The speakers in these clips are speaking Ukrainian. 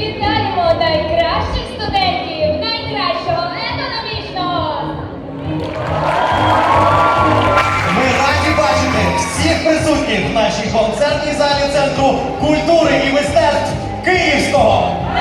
Вітаємо найкращих студентів найкращого економічного! Ми раді бачити всіх присутніх в нашій концертній залі Центру культури і мистецтв Київського. Ми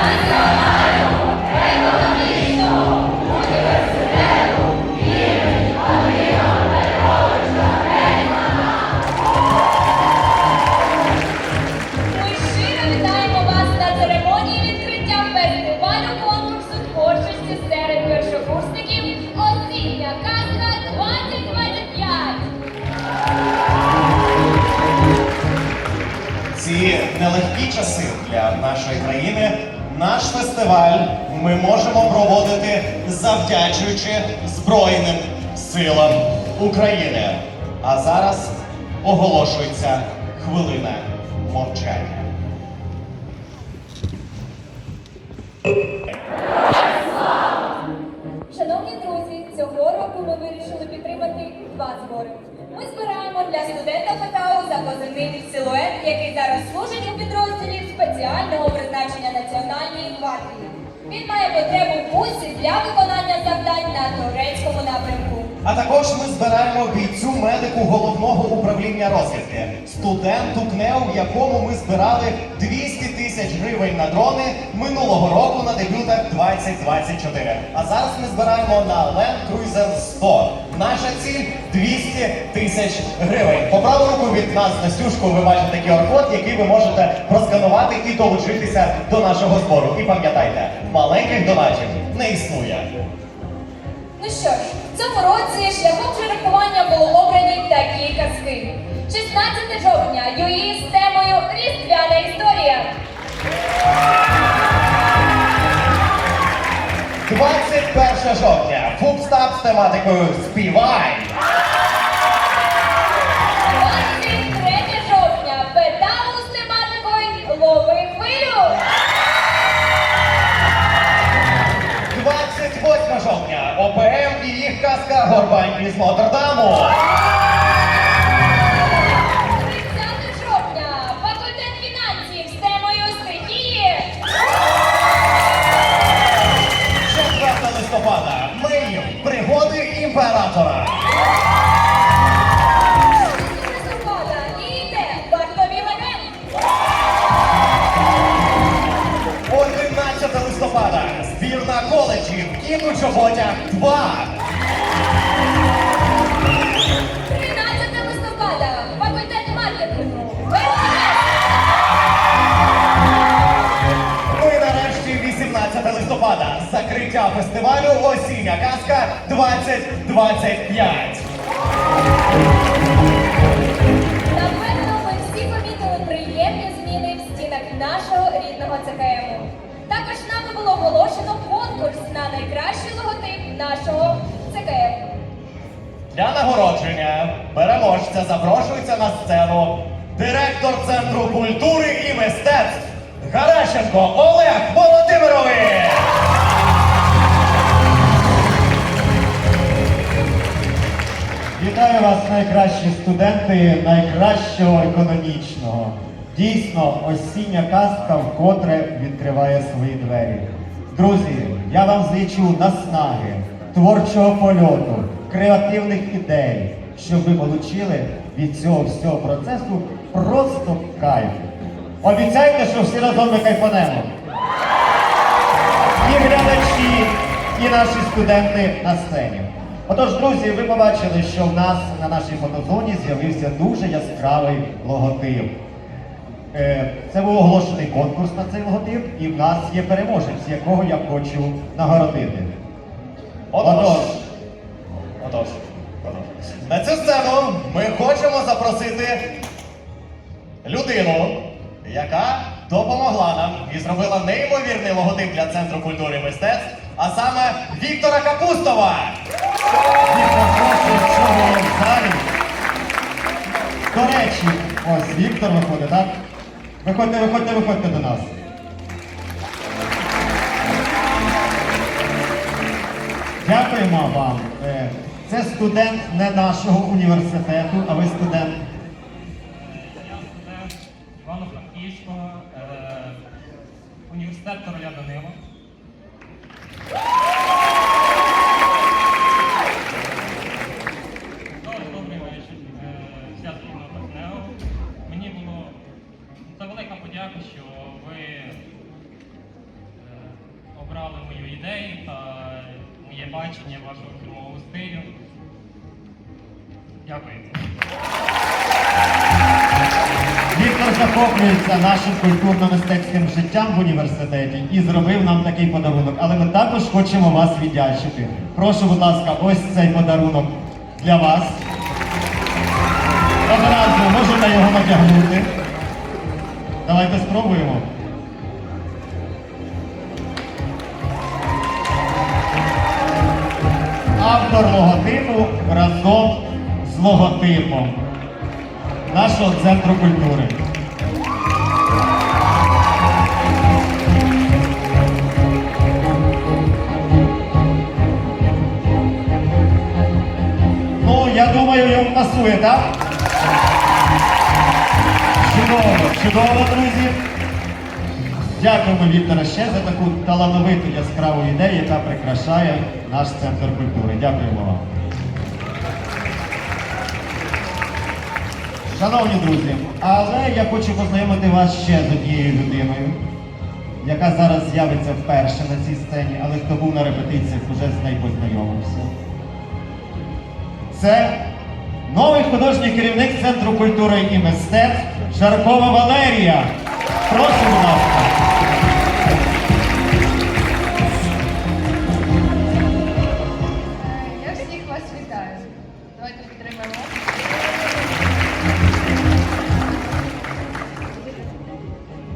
Ці нелегкі часи для нашої країни. Наш фестиваль ми можемо проводити завдячуючи Збройним силам України. А зараз оголошується хвилина мовчання. Шановні друзі, цього року ми вирішили підтримати два збори. Ми збираємо для студента ФТАУ за позивний силует, який зараз служить у підрозділі спеціального призначення Національної гвардії. Він має потребу бусі для виконання завдань на турецькому напрямку. А також ми збираємо бійцю медику головного управління розвідки, студенту КНЕУ, якому ми збирали 200 тисяч гривень на дрони минулого року на дебютах 2024. А зараз ми збираємо на Land Cruiser 100. Наша ціль 200 тисяч гривень. По праву руку від нас Настюшку ви бачите QR-код, який ви можете просканувати і долучитися до нашого збору. І пам'ятайте, маленьких донатів не існує. Ну що ж, в цьому році шляхом жеребкування було обрані такі казки. 16 жовтня ЮІ з темою Різдвяна історія. 21 жовтня. Фубстап з тематикою Співай. 23 жовтня педалу з тематикою Лови хвилю. 28 жовтня. ОПМ і їх казка Горбань із Нотр-Даму. Чоботях 2. 13 листопада факультет маркетингу. Ну нарешті 18 листопада. Закриття фестивалю Осіння казка 2025. Найкращий логотип нашого ЦКМ. Для нагородження переможця запрошується на сцену директор Центру культури і мистецтв Гаращенко Олег Володимирович. Вітаю вас, найкращі студенти найкращого економічного. Дійсно, осіння казка вкотре відкриває свої двері. Друзі, я вам зичу наснаги, творчого польоту, креативних ідей, щоб ви отримали від цього всього процесу просто кайф. Обіцяйте, що всі разом ми кайфанемо. І глядачі, і наші студенти на сцені. Отож, друзі, ви побачили, що в нас на нашій фотозоні з'явився дуже яскравий логотип. Е, Це був оголошений конкурс на цей логотип, і в нас є переможець, якого я хочу нагородити. Отож, Отож. На цю сцену ми хочемо запросити людину, яка допомогла нам і зробила неймовірний логотип для Центру культури і мистецтв, а саме Віктора Капустова. До речі, ось Віктор виходить, так? Виходьте, виходьте, виходьте до нас. Дякуємо вам. Е, Це студент не нашого університету, а ви студент. Я Івано-Франківського е, університету інспектор в університеті і зробив нам такий подарунок. Але ми також хочемо вас віддячити. Прошу, будь ласка, ось цей подарунок для вас. Одразу можете його натягнути. Давайте спробуємо. Автор логотипу разом з логотипом нашого центру культури. Думаю, пасує, так? Чудово, чудово, друзі. Дякуємо, Вікторе, ще за таку талановиту яскраву ідею, яка прикрашає наш центр культури. Дякуємо вам. Шановні друзі, але я хочу познайомити вас ще з однією людиною, яка зараз з'явиться вперше на цій сцені, але хто був на репетиціях, вже з нею познайомився. Це новий художній керівник Центру культури і мистецтв Жаркова Валерія. Прошу, будь ласка. Я всіх вас вітаю. Давайте підтримаємо.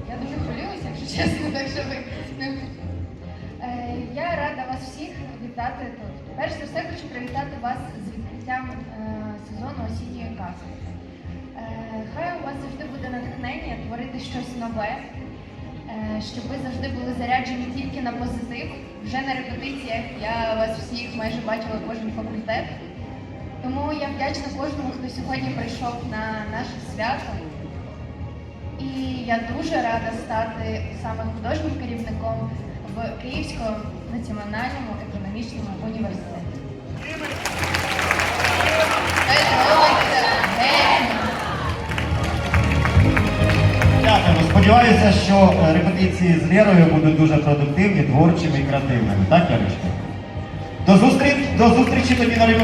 Я дуже хвилююся, якщо чесно, Е, Я рада вас всіх вітати тут. Перш за все хочу привітати вас з відкриттям е, сезону осінньої казки. Е, Хай у вас завжди буде натхнення творити щось нове, е, щоб ви завжди були заряджені тільки на позитив. Вже на репетиціях я вас всіх майже бачила кожен факультет. Тому я вдячна кожному, хто сьогодні прийшов на наше свято. І я дуже рада стати саме художнім керівником в Київському національному економічному університеті. Дякуємо. Сподіваюся, що е, репетиції з Лєрою будуть дуже продуктивні, творчими і креативними. Так, Ярочка? До зустрічі, до зустрічі тоді на. Дякую,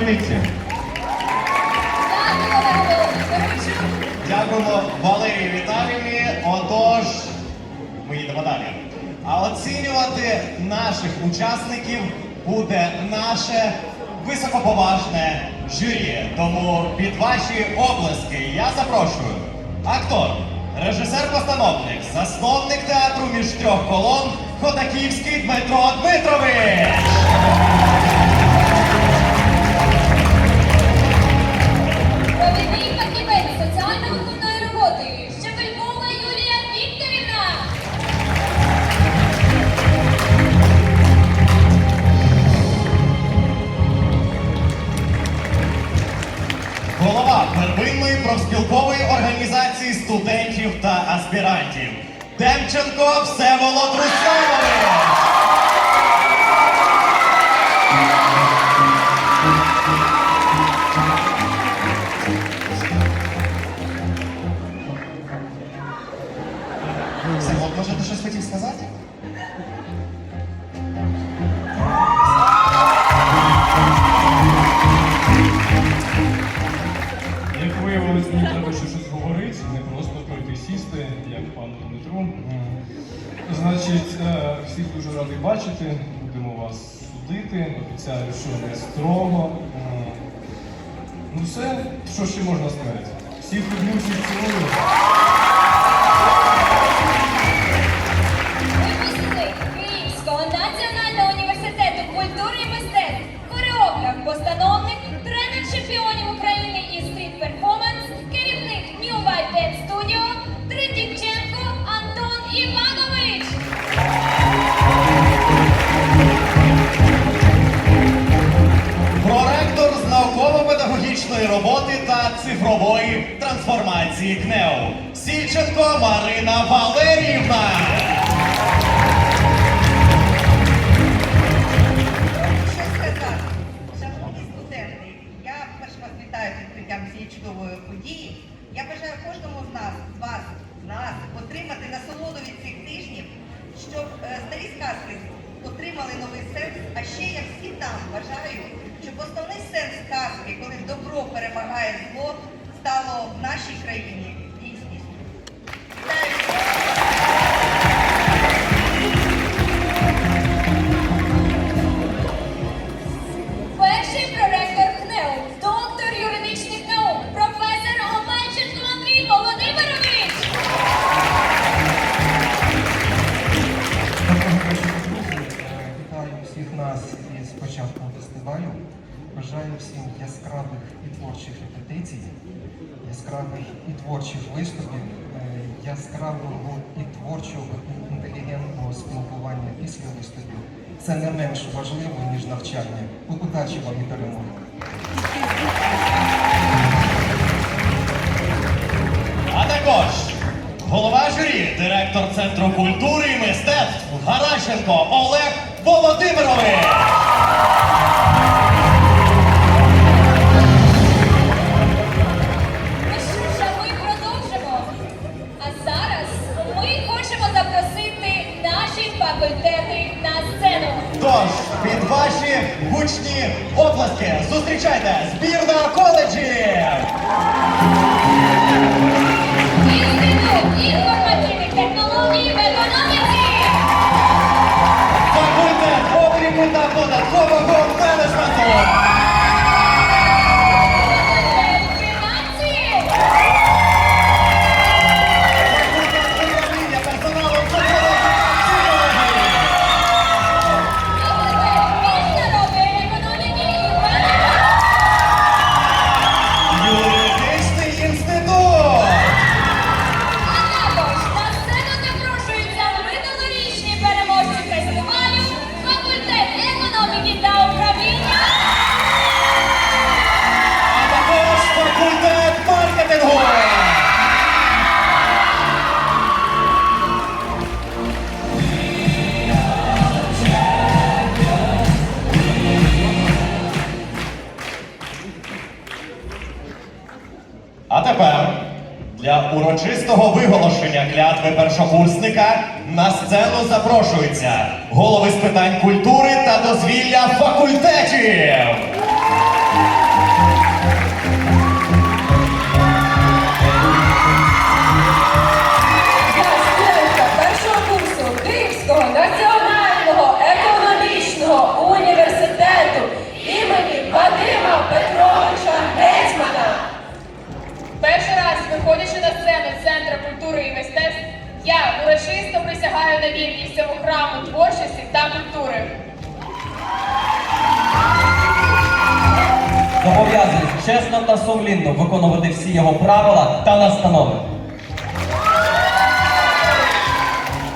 Володимировичу. Дякуємо Валерії Віталіївні. Отож, ми їдемо далі. А оцінювати наших учасників буде наше високоповажне журі. Тому під ваші облески я запрошую актор, режисер-постановник, засновник театру між трьох колон Ходаківський Дмитро Дмитрович. Аспірантів Демченко Всеволод Русланович. Як виявилось, мені треба ще щось говорити, не просто пройти сісти, як пану Дмитру. Значить, е, всіх дуже радий бачити, будемо вас судити. Обіцяю, що не строго. Ну все, що ще можна сказати? Всіх люблю, всіх цілую. технологічної роботи та цифрової трансформації КНЕУ. Січенко, Марина Валеріївна. Шановні студенти, я перш вітаю з відкриттям чудової події. Я бажаю кожному з нас, з вас, з нас отримати насолоду від цих тижнів, щоб е, старі сказки отримали новий сенс. А ще я всі там вважаю основний сенс казки, коли добро перемагає зло, стало в нашій країні дійсністю. Гаращенко Олег Володимирович. Ну що ж, а ми продовжимо. А зараз ми хочемо запросити наші факультети на сцену. Тож, під ваші гучні оплески зустрічайте збірна коледжів! Обліку та податкового менеджменту! Факультет для урочистого виголошення клятви першокурсника на сцену запрошуються голови з питань культури та дозвілля факультетів. Урочисто присягаю на вірність цьому храму творчості та культури. Зобов'язаний чесно та сумлінно виконувати всі його правила та настанови.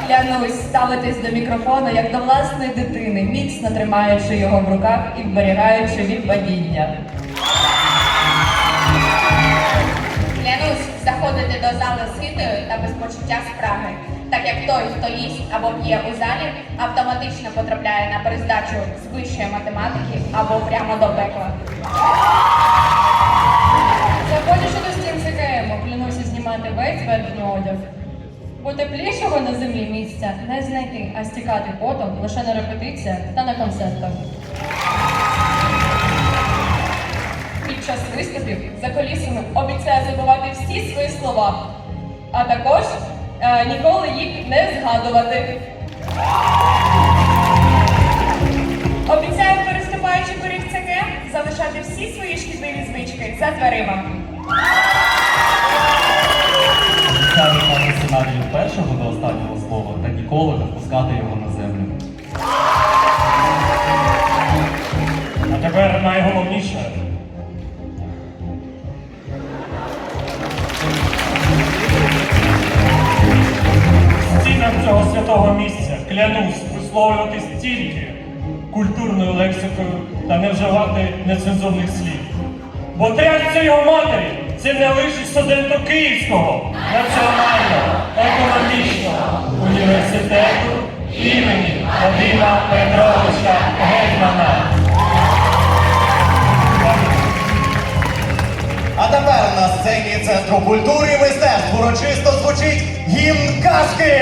Клянусь ставитись до мікрофона як до власної дитини, міцно тримаючи його в руках і вберігаючи від падіння. Клянусь заходити до зали ситою та без почуття спраги, так як той, хто їсть або п'є у залі, автоматично потрапляє на перездачу з вищої математики або прямо до пекла. Заходячи до стін ЦКМ, клянуся знімати весь верхній одяг. Бо теплішого на землі місця не знайти, а стікати потом лише на репетиціях та на концертах. Під час виступів за колісами обіцяю забувати всі свої слова, а також ніколи їх не згадувати. Обіцяю, переступаючи поріг ЦК, залишати всі свої шкідливі звички за дверима. Обіцяю сценарію першого до останнього слова та ніколи не впускати його на землю. А тепер найголовніше. Стінах цього святого місця клянусь висловлювати стільки культурною лексикою та не вживати нецензурних слів. Бо трясця його матері це не лише студенту Київського національного економічного університету імені Вадима Петровича Гетьмана. А тепер на сцені Центру культури і мистецтв урочисто звучить гімн казки!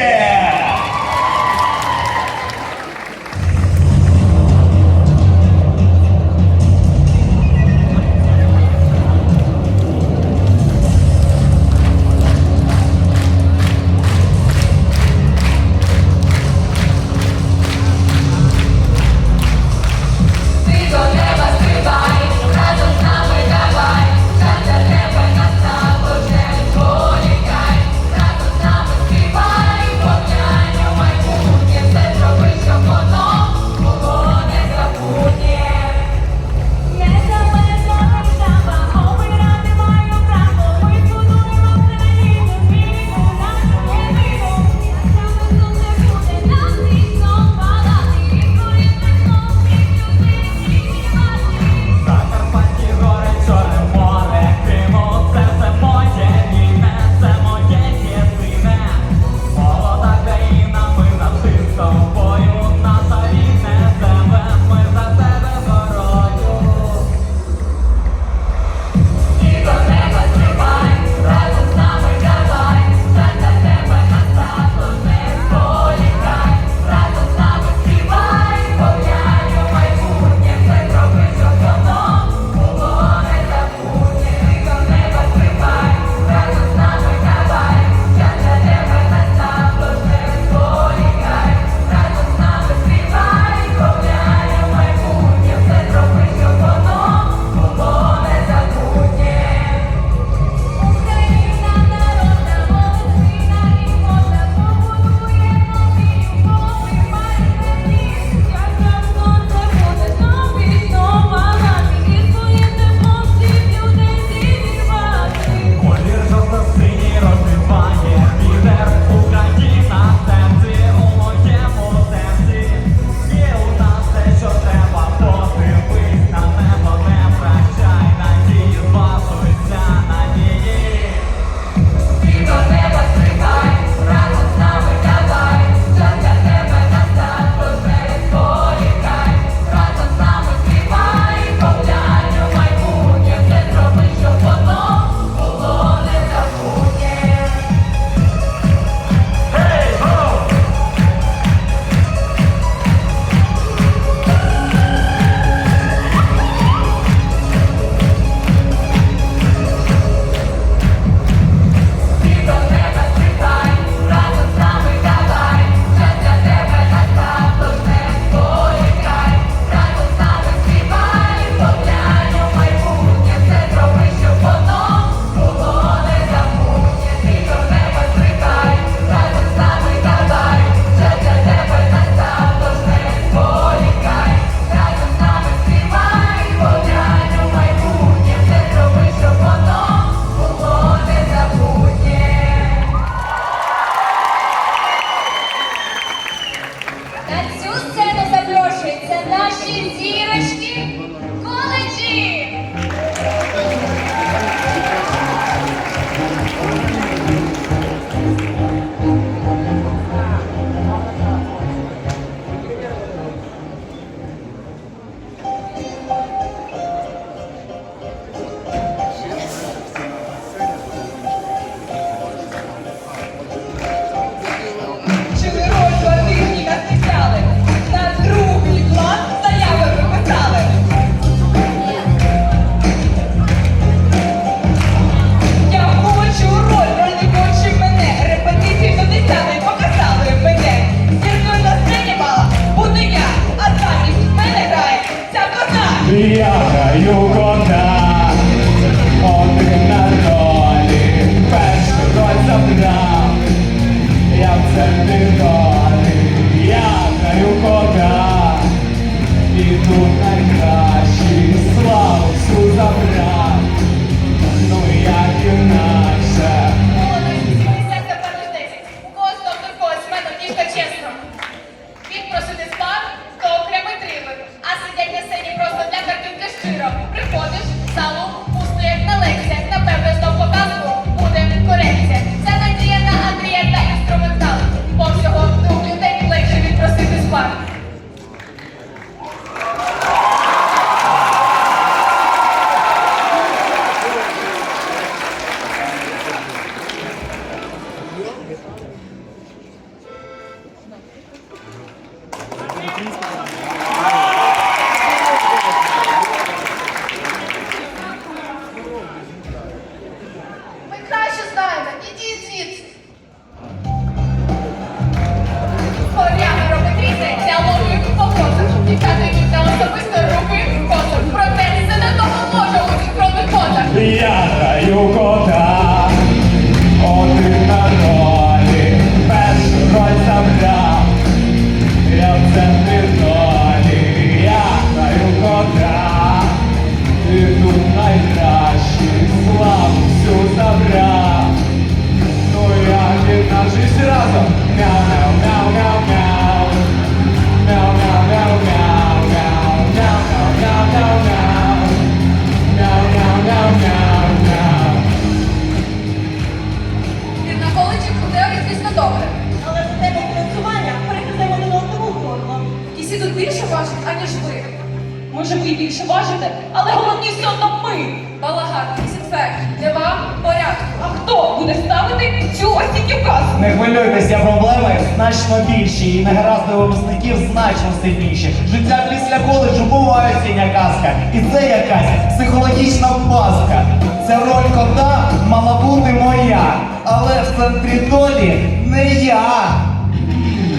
значно більші і негаразди випускників значно сильніші. Життя після коледжу буває сіня казка. І це якась психологічна паска. Ця роль кота мала бути моя, але в центрі долі не я.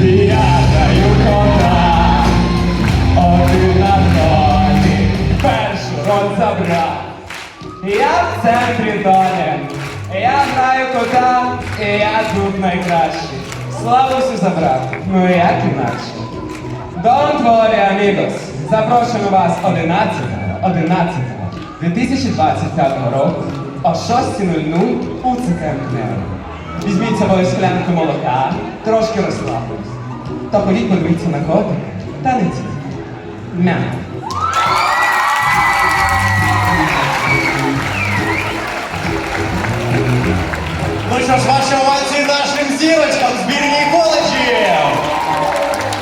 Я даю кота, один на долі, першу роль забрав. Я в центрі долі, я знаю кота, і я тут найкращий. Славуся забрав. Ну як інакше. Don't worry, amigos. Запрошуємо вас 11, 11 2025 року о 6.00 у ЦКМКНЕР. Візьміть собою склянку молока, трошки розслабтесь. Та ходіть подивіться на котика та не ці. Мя. Ми що ж ваші овації наші? девочкам, сберегиколы